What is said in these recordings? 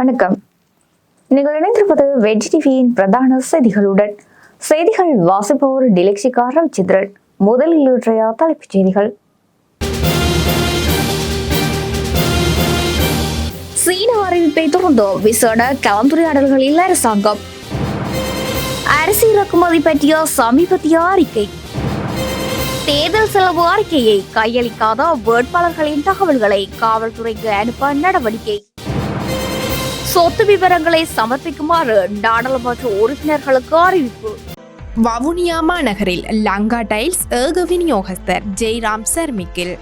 வணக்கம். நீங்கள் இணைந்திருப்பது வெஜ் டிவியின் பிரதான செய்திகளுடன். செய்திகள் வாசிப்பவர் டிலெக்ஷிகா ரவிச்சந்திரன். முதலில் இன்றைய தலைப்புச் செய்திகள். சீன அறிவிப்பை தொடர்ந்து விசேட கலந்துரையாடல்களில் அரசாங்கம். அரிசி இறக்குமதி பற்றிய சமீபத்திய அறிக்கை. தேர்தல் செலவு அறிக்கையை கையளிக்காத வேட்பாளர்களின் தகவல்களை காவல்துறைக்கு அனுப்ப நடவடிக்கை. சொத்து விவரங்களை சமர்ப்பிக்குமாறு நாடாளுமன்ற உறுப்பினர்களுக்கு அறிவிப்பு. வவுனியா மாநகரில் லங்கா டைல்ஸ் ஏக விநியோகஸ்தர் ஜெய்ராம் சர்மிக்கில்.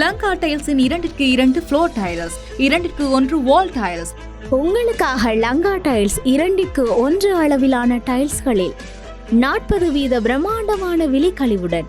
லங்கா டைல்ஸின் இரண்டிற்கு இரண்டு ஃப்ளோர் டைல்ஸ் இரண்டிற்கு ஒன்று வால் டைல்ஸ் உங்களுக்காக லங்கா டைல்ஸ் இரண்டிற்கு ஒன்று அளவிலான டைல்ஸ்களில் நாற்பது வீத பிரம்மாண்டமான விலைக்கழிவுடன்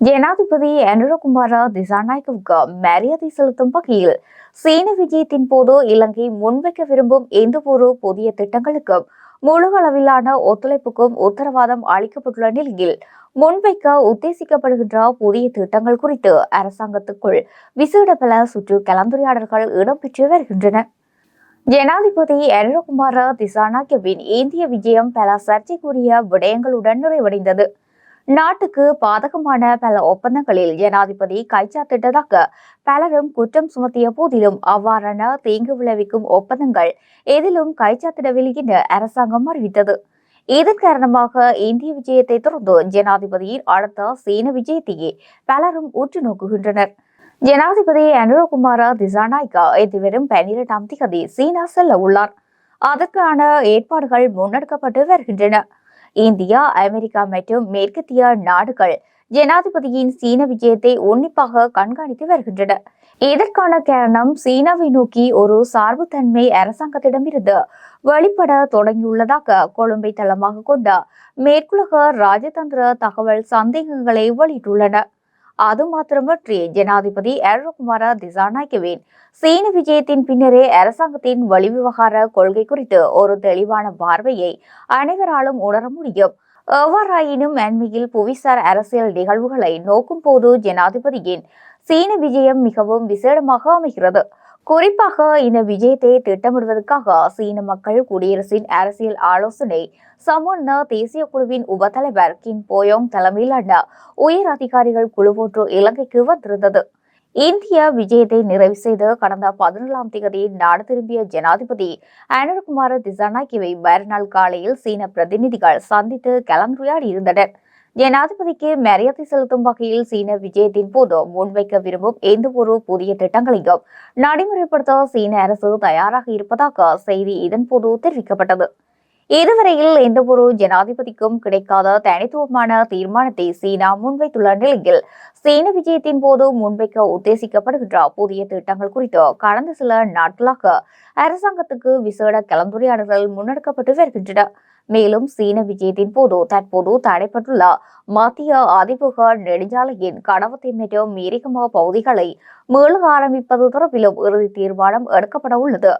ஜனாதிபதி அனுரகுமார திசாநாயக்கவுக்கு மரியாதை செலுத்தும் வகையில் சீன விஜயத்தின் போது இலங்கை முன்வைக்க விரும்பும் எந்த ஒரு புதிய திட்டங்களுக்கும் முழு அளவிலான ஒத்துழைப்புக்கும் உத்தரவாதம் அளிக்கப்பட்டுள்ள நிலையில் முன்வைக்க உத்தேசிக்கப்படுகின்ற புதிய திட்டங்கள் குறித்து அரசாங்கத்துக்குள் விசேட பல சுற்று கலந்துரையாடல்கள் இடம்பெற்று வருகின்றன. ஜனாதிபதி அனுரகுமார திசாநாயக்கவின் இந்திய விஜயம் பல சர்ச்சைக்குரிய விடயங்களுடன் நிறைவடைந்தது. நாட்டுக்கு பாதகமான பல ஒப்பந்தங்களில் ஜனாதிபதி கைச்சாத்திட்டதாக பலரும் குற்றம் சுமத்திய போதிலும் அவ்வாறான தீங்கு விளைவிக்கும் ஒப்பந்தங்கள் எதிலும் கைச்சாத்திடவில்லை என அரசாங்கம் அறிவித்தது. இதன் காரணமாக இந்திய விஜயத்தை தொடர்ந்து ஜனாதிபதியின் அடுத்த சீன விஜயத்தையே பலரும் உற்று நோக்குகின்றனர். ஜனாதிபதி அனுரகுமார திசாநாயக்கா எதிர்வரும் பன்னிரெண்டாம் தேதி சீனா செல்ல உள்ளார். அதற்கான ஏற்பாடுகள் முன்னெடுக்கப்பட்டு வருகின்றன. இந்தியா அமெரிக்கா மற்றும் மேற்கத்திய நாடுகள் ஜனாதிபதியின் சீன விஜயத்தை உன்னிப்பாக கண்காணித்து வருகின்றன. இதற்கான காரணம் சீனாவை நோக்கி ஒரு சார்புத்தன்மை அரசாங்கத்திடமிருந்து வெளிப்பட தொடங்கியுள்ளதாக கொழும்பை தளமாக கொண்ட மேற்குலக ராஜதந்திர தகவல் சந்தேகங்களை வெளியிட்டுள்ளன. அது மாத்திரமற்றி ஜனாதிபதி அருண்குமார திசாநாயக்கவின் சீன விஜயத்தின் பின்னரே அரசாங்கத்தின் வெளிவிவகார கொள்கை குறித்து ஒரு தெளிவான பார்வையை அனைவராலும் உணர முடியும். எவ்வாறாயினும் அண்மையில் புவிசார் அரசியல் நிகழ்வுகளை நோக்கும் போது ஜனாதிபதியின் சீன விஜயம் மிகவும் விசேடமாக அமைகிறது. குறிப்பாக இந்த விஜயத்தை திட்டமிடுவதற்காக சீன மக்கள் குடியரசின் அரசியல் ஆலோசனை சமூக தேசிய குழுவின் உபத்தலைவர் கிம் போயோங் தலைமையிலான உயர் அதிகாரிகள் குழு ஒன்று இலங்கைக்கு வந்திருந்தது. இந்திய விஜயத்தை நிறைவு செய்து கடந்த பதினேழாம் தேதி நாடு திரும்பிய ஜனாதிபதி அனுர்குமார திசாநாயக்கிவை மறுநாள் காலையில் சீன பிரதிநிதிகள் சந்தித்து கலந்துரையாடி இருந்தனர் ஜனாதிபதிக்கு மரியாதை செலுத்தும் வகையில் சீன விஜயத்தின் போது முன்வைக்க விரும்பும் எந்த ஒரு புதிய திட்டங்களையும் நடைமுறைப்படுத்த சீன அரசு தயாராக இருப்பதாக செய்தி இதன்போது தெரிவிக்கப்பட்டது. இதுவரையில் எந்த ஒரு ஜனாதிபதிக்கும் கிடைக்காத தனித்துவமான தீர்மானத்தை சீனா முன்வைத்துள்ள நிலையில் சீன விஜயத்தின் போது முன்வைக்க உத்தேசிக்கப்படுகின்ற புதிய திட்டங்கள் குறித்து கடந்த சில நாட்களாக அரசாங்கத்துக்கு விசேட கலந்துரையாடல்கள் முன்னெடுக்கப்பட்டு வருகின்றன. மேலும் சீன விஜயத்தின் போது தற்போது தடைப்பட்டுள்ள மத்திய அதிமுக நெடுஞ்சாலையின் கடவத்தை மற்றும் மீரிகமா பகுதிகளை மீள ஆரம்பிப்பது தொடர்பிலும் இறுதி தீர்மானம் எடுக்கப்பட உள்ளது.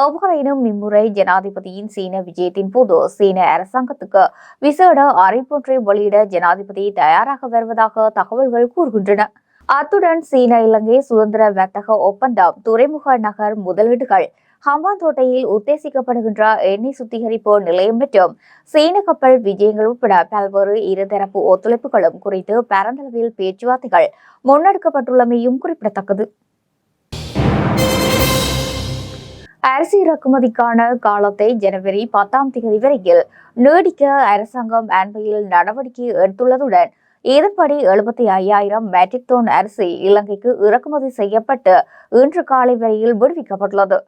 எவ்வாறேனும் இம்முறை ஜனாதிபதியின் சீன விஜயத்தின் போது சீன அரசாங்கத்துக்கு விசேட அறிவிப்பொன்றை வெளியிட ஜனாதிபதி தயாராக வருவதாக தகவல்கள் கூறுகின்றன. அத்துடன் சீன இலங்கை சுதந்திர வர்த்தக ஒப்பந்தம் துறைமுக நகர் முதலீடுகள் ஹம்பாந்தோட்டையில் உத்தேசிக்கப்படுகின்ற எண்ணெய் சுத்திகரிப்பு நிலையம் மற்றும் சீன கப்பல் விஜயங்கள் உட்பட பல்வேறு இருதரப்பு ஒத்துழைப்புகளும் குறித்து பரந்தளவில் பேச்சுவார்த்தைகள் முன்னெடுக்கப்பட்டுள்ளமையும் குறிப்பிடத்தக்கது. அரிசி இறக்குமதிக்கான காலத்தை ஜனவரி பத்தாம் தேதி வரையில் நீடிக்க அரசாங்கம் அண்மையில் நடவடிக்கை எடுத்துள்ளதுடன் இதன்படி எழுபத்தி ஐயாயிரம் மெட்ரிக் டோன் அரிசி இலங்கைக்கு இறக்குமதி செய்யப்பட்டு இன்று காலை வரையில் விடுவிக்கப்பட்டுள்ளது.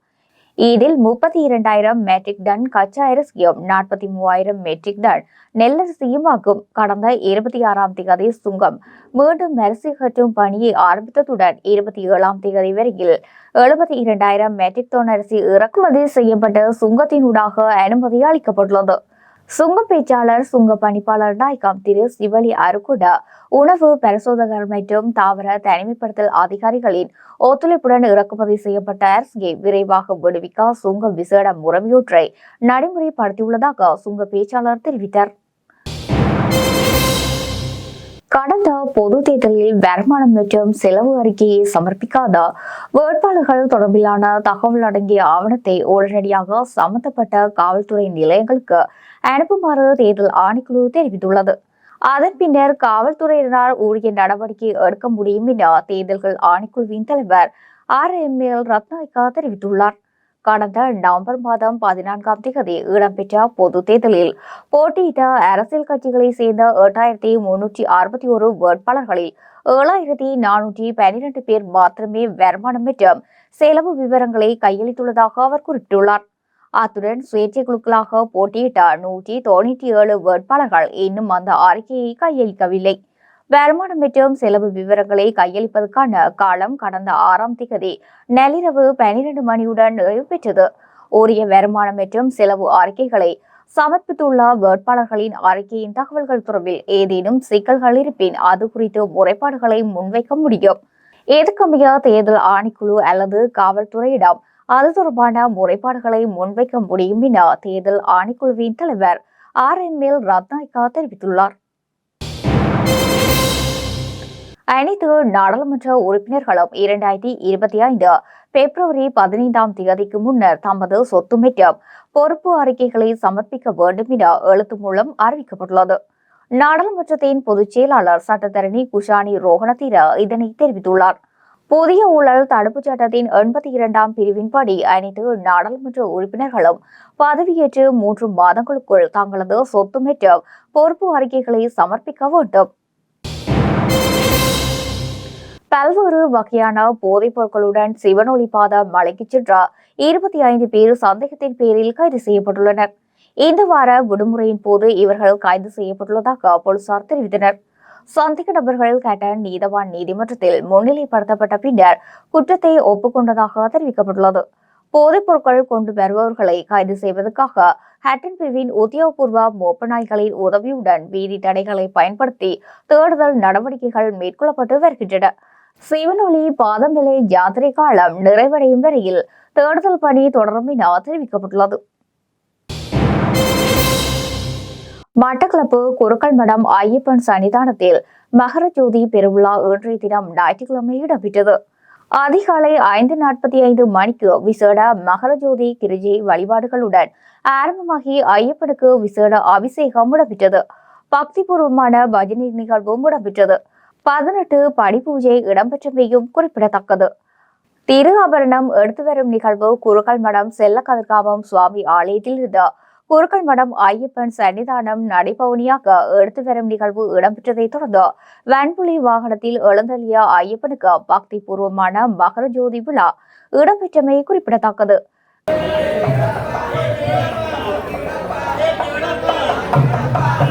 இதில் முப்பத்தி இரண்டாயிரம் மெட்ரிக் டன் கச்சா அரிசியும் நாற்பத்தி மூவாயிரம் மெட்ரிக் டன் நெல்லரிசியும் ஆகும் கடந்த இருபத்தி ஆறாம் தேதி சுங்கம். மீண்டும் அரிசி கட்டும் பணியை ஆரம்பித்ததுடன் இருபத்தி ஏழாம் தேதி வரையில் எழுபத்தி இரண்டாயிரம் மெட்ரிக் டன் அரிசி இறக்குமதி செய்யப்பட்ட சுங்கத்தினூடாக அனுமதி அளிக்கப்பட்டுள்ளது. சுங்க பேச்சாளர் சுங்க பணிப்பாளர் நாயகம் திரு சிவலி அருக்குட. உணவு பரிசோதகர் மற்றும் தாவர தனிமைப்படுத்தல் அதிகாரிகளின் ஒத்துழைப்புடன் இறக்குமதி செய்யப்பட்ட அரிசியை விரைவாக விடுவிக்க சுங்க விசேட முறைமையொன்றை நடைமுறைப்படுத்தியுள்ளதாக சுங்க பேச்சாளர் தெரிவித்தார். கடந்த பொது தேர்தலில் வருமானம் மற்றும் செலவு அறிக்கையை சமர்ப்பிக்காத வேட்பாளர்கள் தொடர்பிலான தகவல் அடங்கிய ஆவணத்தை உடனடியாக சம்பந்தப்பட்ட காவல்துறை நிலையங்களுக்கு அனுப்புமாறு தேர்தல் ஆணைக்குழு தெரிவித்துள்ளது. அதன் பின்னர் காவல்துறையினரால் உரிய நடவடிக்கை எடுக்க முடியும் என தேர்தல்கள் ஆணைக்குழுவின் தலைவர் ஆர் எம் எல் ரத்நாயக்கா தெரிவித்துள்ளார். கடந்த நவம்பர் மாதம் பதினான்காம் தேதி இடம்பெற்ற பொது தேர்தலில் போட்டியிட்ட அரசியல் கட்சிகளைச் சேர்ந்த எட்டாயிரத்தி முன்னூற்றி அறுபத்தி ஒரு வேட்பாளர்களில் ஏழாயிரத்தி நானூற்றி பன்னிரண்டு பேர் மாத்திரமே வருமானம் மற்றும் செலவு விவரங்களை கையளித்துள்ளதாக அவர் குறிப்பிட்டுள்ளார். அத்துடன் சுயேட்சை குழுக்களாக போட்டியிட்ட நூற்றி தொண்ணூற்றி ஏழு வேட்பாளர்கள் இன்னும் அந்த அறிக்கையை கையளிக்கவில்லை. வருமானம் மற்றும் செலவு விவரங்களை கையளிப்பதற்கான காலம் கடந்த ஆறாம் திகதி. நள்ளிரவு பனிரெண்டு மணியுடன் நிறைவு பெற்றது. உரிய வருமானம் மற்றும் செலவு அறிக்கைகளை சமர்ப்பித்துள்ள வேட்பாளர்களின் அறிக்கையின் தகவல்கள் தொடர்பில் ஏதேனும் சிக்கல்கள் இருப்பின் அது குறித்து முறைப்பாடுகளை முன்வைக்க முடியும். எதுக்கமைய தேர்தல் ஆணைக்குழு அல்லது காவல்துறையிடம் அது தொடர்பான முறைப்பாடுகளை முன்வைக்க முடியும் என தேர்தல் ஆணைக்குழுவின் தலைவர் ஆர் எம் எல் ரத்னாய்கா தெரிவித்துள்ளார். அனைத்து நாடாளுமன்ற உறுப்பினர்களும் இரண்டாயிரத்தி இருபத்தி ஐந்து பிப்ரவரி பதினைந்தாம் தேதிக்கு முன்னர் தமது சொத்து மற்றும் பொறுப்பு அறிக்கைகளை சமர்ப்பிக்க வேண்டும் என எழுத்து மூலம் அறிவிக்கப்பட்டுள்ளது. நாடாளுமன்றத்தின் பொதுச் செயலாளர் சட்டத்தரணி குஷானி ரோகணதீர இதனை தெரிவித்துள்ளார். புதிய ஊழல் தடுப்புச் சட்டத்தின் எண்பத்தி இரண்டாம் பிரிவின்படி அனைத்து நாடாளுமன்ற உறுப்பினர்களும் பதவியேற்று மூன்று மாதங்களுக்குள் தங்களது சொத்து மற்றும் பொறுப்பு அறிக்கைகளை சமர்ப்பிக்க வேண்டும். பல்வேறு வகையான போதைப் பொருட்களுடன் சிவனொளி பாத மலைக்கு சென்ற இருபத்தி ஐந்து பேர் சந்தேகத்தின் பேரில் கைது செய்யப்பட்டுள்ளனர். இந்த வார விடுமுறையின் போது இவர்கள் கைது செய்யப்பட்டுள்ளதாக போலீசார் தெரிவித்தனர். சந்தேக நபர்கள் கேட்டன் நீதவான் நீதிமன்றத்தில் முன்னிலைப்படுத்தப்பட்ட பின்னர் குற்றத்தை ஒப்புக்கொண்டதாக தெரிவிக்கப்பட்டுள்ளது. போதைப் பொருட்கள் கொண்டு வருபவர்களை கைது செய்வதற்காக ஹட்டன் பிரிவின் உத்தியோகபூர்வ மோப்ப நாய்களின் உதவியுடன் வீதி தடைகளை பயன்படுத்தி தேடுதல் நடவடிக்கைகள் மேற்கொள்ளப்பட்டு வருகின்றன. சிவனொளி பாதமிலை யாத்திரை காலம் நிறைவடையும் வரையில் தேடுதல் பணி தொடரும் என தெரிவிக்கப்பட்டுள்ளது மட்டக்களப்பு குருக்கள் மடம் ஐயப்பன் சன்னிதானத்தில் மகர ஜோதி பெருவிழா இன்றைய தினம் ஞாயிற்றுக்கிழமை இடம்பெற்றது அதிகாலை ஐந்து நாற்பத்தி ஐந்து மணிக்கு விசேட மகர ஜோதி கிரிஜை வழிபாடுகளுடன் ஆரம்பமாகி ஐயப்பனுக்கு விசேட அபிஷேகம் இடம்பெற்றது பக்திபூர்வமான பஜனை நிகழ்வும் இடம்பெற்றது பதினெட்டு படிப்பூஜை இடம்பெற்றமையும் குறிப்பிடத்தக்கது. திரு ஆபரணம் எடுத்து வரும் நிகழ்வு குறுக்கல் மடம் செல்ல கதிர்காமம் சுவாமி ஆலயத்தில் இருந்த குறுக்கல் மடம் ஐயப்பன் சன்னிதானம் நடைபவனியாக எடுத்து வரும் நிகழ்வு இடம்பெற்றதை தொடர்ந்து வன்புலி வாகனத்தில் எழுந்தள்ளிய ஐயப்பனுக்கு பக்தி பூர்வமான மகர ஜோதி விழா இடம்பெற்றமை குறிப்பிடத்தக்கது. தொடர்பான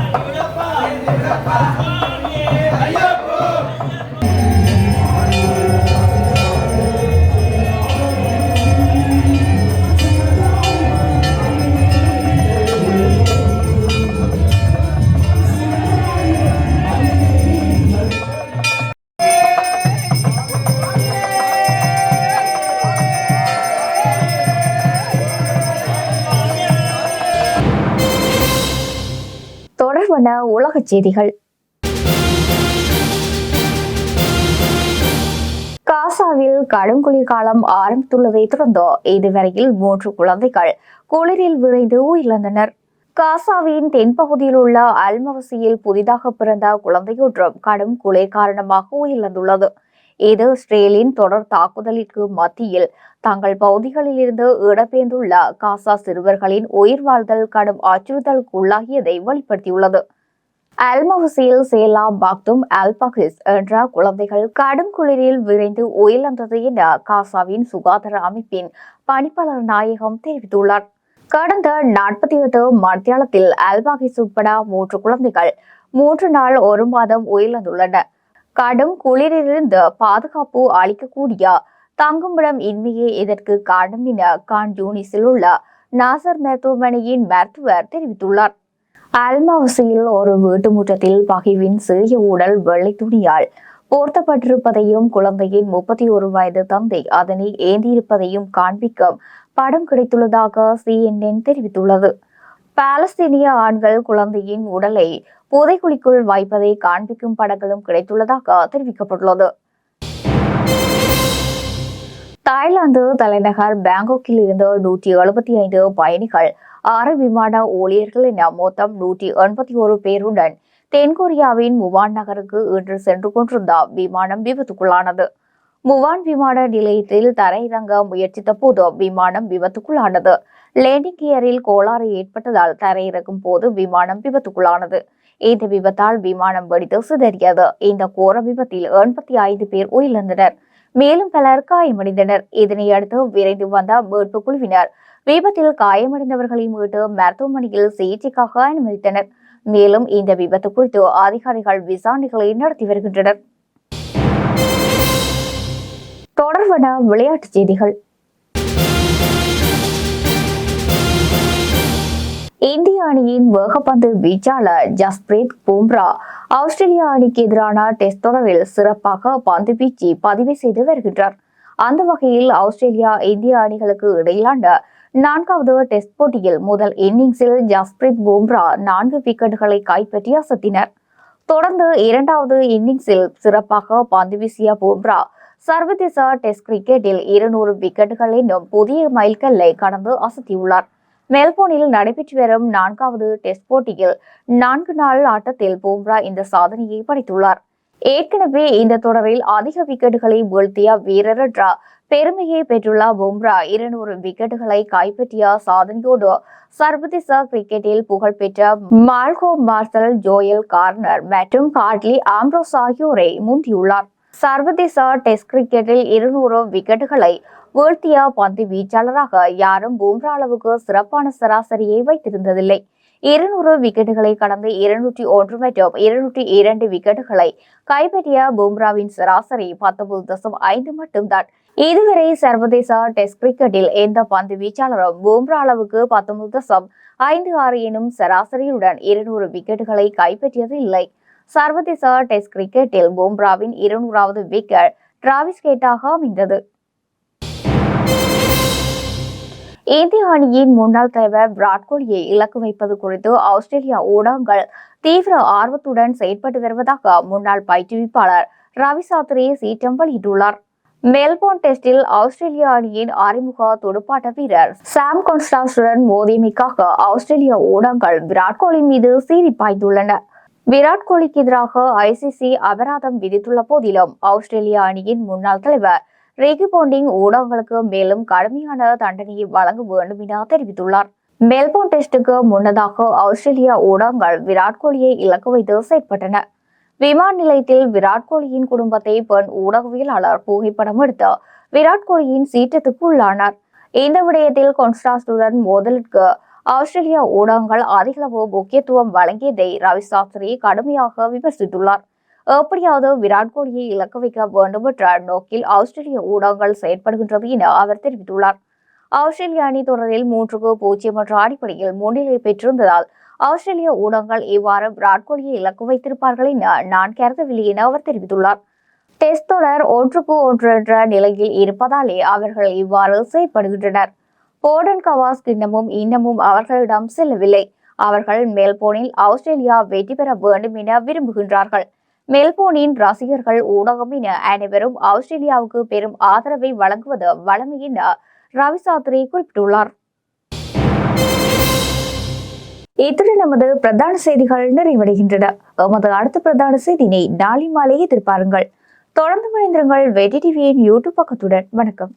உலகச் செய்திகள் காசாவில் கடும் குளிர்காலம் ஆரம்பித்துள்ளதை தொடர்ந்து இதுவரையில் மூன்று குழந்தைகள் குளிரில் விரைந்து உயிரிழந்தனர். காசாவின் தென்பகுதியில் உள்ள அல்மவசியில் புதிதாக பிறந்த குழந்தையொன்றும் கடும் குளிர் காரணமாக உயிரிழந்துள்ளது. இது இஸ்ரேலின் தொடர் தாக்குதலுக்கு மத்தியில் தங்கள் பகுதிகளிலிருந்து இடம்பெயர்ந்துள்ள காசா சிறுவர்களின் உயிர் வாழ்தல் கடும் அச்சுறுத்தலுக்கு உள்ளாகியதை வெளிப்படுத்தியுள்ளது. அல்மஹசியில் சேலா பாக்தும் அல்பகிஸ் என்ற குழந்தைகள் கடும் குளிரில் விரைந்து உயிரிழந்தது என காசாவின் சுகாதார அமைப்பின் பணிப்பாளர் நாயகம் தெரிவித்துள்ளார். கடந்த நாற்பத்தி எட்டு மத்தியாலத்தில் அல்பாகிஸ் உட்பட மூன்று குழந்தைகள் மூன்று நாள் ஒரு மாதம் உயிரிழந்துள்ளன. கடும் குளிரிலிருந்து பாதுகாப்பு அளிக்கக்கூடிய தங்குமிடம் இன்மையே இதற்கு காரணம் என கான் யூனிஸில் உள்ள நாசர் மருத்துவமனையின் மருத்துவர் தெரிவித்துள்ளார். அல்மாவசியில் ஒரு வீட்டு முற்றத்தில் பகிவின் சிறிய உடல் வெள்ளை துணியால் போர்த்தப்பட்டிருப்பதையும் குழந்தையின் முப்பத்தி ஒரு வயது தந்தை அதனை ஏந்தியிருப்பதையும் காண்பிக்கும் படம் கிடைத்துள்ளதாக சிஎன்என் தெரிவித்துள்ளது. பாலஸ்தீனிய ஆண்கள் குழந்தையின் உடலை புதைக்குழிக்குள் வைப்பதை காண்பிக்கும் படங்களும் கிடைத்துள்ளதாக தெரிவிக்கப்பட்டுள்ளது. தாய்லாந்து தலைநகர் பாங்காக்கில் இருந்து நூற்றி எழுபத்தி ஐந்து பயணிகள் ஆறு விமான ஊழியர்கள் என மொத்தம் நூற்றி எண்பத்தி ஒரு பேருடன் தென்கொரியாவின் முவான் நகருக்கு இன்று சென்று கொண்டிருந்த விமானம் விபத்துக்குள்ளானது. முவான் விமான நிலையத்தில் தரையிறங்க முயற்சித்த போது விமானம் விபத்துக்குள்ளானது. லேண்டிங் கியரில் கோளாறு ஏற்பட்டதால் தரையிறக்கும் போது விமானம் விபத்துக்குள்ளானது. இந்த விபத்தால் விமானம் வெடித்து சிதறியது. இந்த கோர விபத்தில் எண்பத்தி ஐந்து பேர் உயிரிழந்தனர். மேலும் பலர் காயமடைந்தனர். இதனையடுத்து விரைந்து வந்த மீட்பு குழுவினர் விபத்தில் காயமடைந்தவர்களை மீட்டு மருத்துவமனையில் சிகிச்சைக்காக அனுமதித்தனர். மேலும் இந்த விபத்து குறித்து அதிகாரிகள் விசாரணைகளை நடத்தி வருகின்றனர். தொடர்பான விளையாட்டுச் செய்திகள். இந்திய அணியின் வேகப்பந்து வீச்சாளர் ஜஸ்பிரீத் பும்ரா ஆஸ்திரேலிய அணிக்கு எதிரான டெஸ்ட் தொடரில் சிறப்பாக பந்து வீச்சு பதிவு செய்து வருகின்றார். அந்த வகையில் ஆஸ்திரேலியா இந்திய அணிகளுக்கு இடையிலான நான்காவது டெஸ்ட் போட்டியில் முதல் இன்னிங்ஸில் ஜஸ்பிரீத் பும்ரா நான்கு விக்கெட்டுகளை கைப்பற்றி அசத்தினர். தொடர்ந்து இரண்டாவது இன்னிங்ஸில் சிறப்பாக பந்து வீசிய பும்ரா சர்வதேச டெஸ்ட் கிரிக்கெட்டில் இருநூறு விக்கெட்டுகள் என்னும் புதிய மைல்கல்லை கடந்து அசத்தியுள்ளார். மெல்போர்னில் நடைபெற்று வரும் நான்காவது டெஸ்ட் போட்டியில் நான்கு நாள் ஆட்டத்தில் பும்ரா இந்த சாதனையை படைத்துள்ளார். ஏற்கனவே இந்த தொடரில் அதிக விக்கெட்டுகளை வீழ்த்திய வீரர் பெருமையை பெற்றுள்ள பும்ரா இருநூறு விக்கெட்டுகளை கைப்பற்றிய சாதனையோடு சர்வதேச கிரிக்கெட்டில் புகழ்பெற்ற மால்கோ மார்சல் ஜோயல் கார்னர் மற்றும் காட்லி ஆம்ரோஸ் ஆகியோரை முந்தியுள்ளார். சர்வதேச டெஸ்ட் கிரிக்கெட்டில் இருநூறு விக்கெட்டுகளை வீழ்த்திய பந்து வீச்சாளராக யாரும் பூம்ரா அளவுக்கு சிறப்பான சராசரியை வைத்திருந்ததில்லை. இருநூறு விக்கெட்டுகளை கடந்த இருநூற்றி ஒன்று மற்றும் இருநூற்றி இரண்டு விக்கெட்டுகளை கைப்பற்றிய பும்ராவின் சராசரி பத்தொன்பது தசம் ஐந்து மட்டும்தான். இதுவரை சர்வதேச டெஸ்ட் கிரிக்கெட்டில் எந்த பந்து வீச்சாளரும் பும்ரா அளவுக்கு பத்தொன்பது தசம் ஐந்து ஆறு எனும் சராசரியுடன் இருநூறு விக்கெட்டுகளை கைப்பற்றியது இல்லை சர்வதேச டெஸ்ட் கிரிக்கெட்டில் பும்ராவின் இருநூறாவது விக்கெட் டிராவிஸ் கேட்டாக அமைந்தது. இந்திய அணியின் முன்னாள் தலைவர் விராட் கோலியை இலக்கு வைப்பது குறித்து ஆஸ்திரேலியா ஊடகங்கள் தீவிர ஆர்வத்துடன் செயற்பட்டு வருவதாக முன்னாள் பயிற்றுவிப்பாளர் ரவி சாத்ரே சீற்றம் வெளியிட்டுள்ளார். மெல்போர்ன் டெஸ்டில் ஆஸ்திரேலிய அணியின் அறிமுக துடுப்பாட்ட வீரர் சாம் கான்ஸ்டாஸுடன் மோதியமைக்காக ஆஸ்திரேலிய ஊடகங்கள் விராட் கோலி மீது சீறி பாய்ந்துள்ளன. விராட் கோலிக்கு எதிராக ஐசிசி அபராதம் விதித்துள்ள போதிலும் ஆஸ்திரேலிய அணியின் முன்னாள் தலைவர் ரிகி போண்டிங் ஊடகங்களுக்கு மேலும் கடுமையான தண்டனையை வழங்க வேண்டும் என தெரிவித்துள்ளார். மெல்போர்ன் டெஸ்டுக்கு முன்னதாக ஆஸ்திரேலியா ஊடகங்கள் விராட் கோலியை இலக்கு வைத்து செயற்பட்டன. விமான நிலையத்தில் விராட் கோலியின் குடும்பத்தை பெண் ஊடகவியலாளர் புகைப்படம் எடுத்து விராட் கோலியின் சீற்றத்துக்கு உள்ளானார். இந்த விடயத்தில் கொன்ஸ்டாஸ்டுடன் மோதலுக்கு ஆஸ்திரேலியா ஊடகங்கள் அதிகளவு முக்கியத்துவம் வழங்கியதை ரவி சாஸ்திரி கடுமையாக விமர்சித்துள்ளார். எப்படியாவது விராட் கோலியை இலக்கு வைக்க வேண்டும் என்ற நோக்கில் ஆஸ்திரேலிய ஊடகங்கள் செயற்படுகின்றது என அவர் தெரிவித்துள்ளார். ஆஸ்திரேலிய அணி தொடரில் மூன்றுக்கு பூஜ்ஜியம் என்ற அடிப்படையில் முன்னிலை பெற்றிருந்ததால் ஆஸ்திரேலிய ஊடகங்கள் இவ்வாறு விராட் கோலியை இலக்கு வைத்திருப்பார்கள் என நான் கருதவில்லை என அவர் தெரிவித்துள்ளார். டெஸ்ட் தொடர் ஒன்றுக்கு ஒன்று என்ற நிலையில் இருப்பதாலே அவர்கள் இவ்வாறு செயற்படுகின்றனர். போர்டன் கவாஸ் இன்னமும் இன்னமும் அவர்களிடம் செல்லவில்லை. அவர்கள் மேல்போனில் ஆஸ்திரேலியா வெற்றி பெற வேண்டும் என விரும்புகின்றார்கள். மெல்போர்னின் ரசிகர்கள் ஊடகம் என அனைவரும் ஆஸ்திரேலியாவுக்கு பெரும் ஆதரவை வழங்குவது வளமை என ரவி குறிப்பிட்டுள்ளார். இத்துடன் நமது பிரதான செய்திகள் நிறைவடைகின்றன. எமது அடுத்த பிரதான செய்தினை நாளை மாலை எதிர்பாருங்கள். தொடர்ந்து மணிந்திருங்கள் வெற்றி டிவியின் யூடியூப் பக்கத்துடன். வணக்கம்.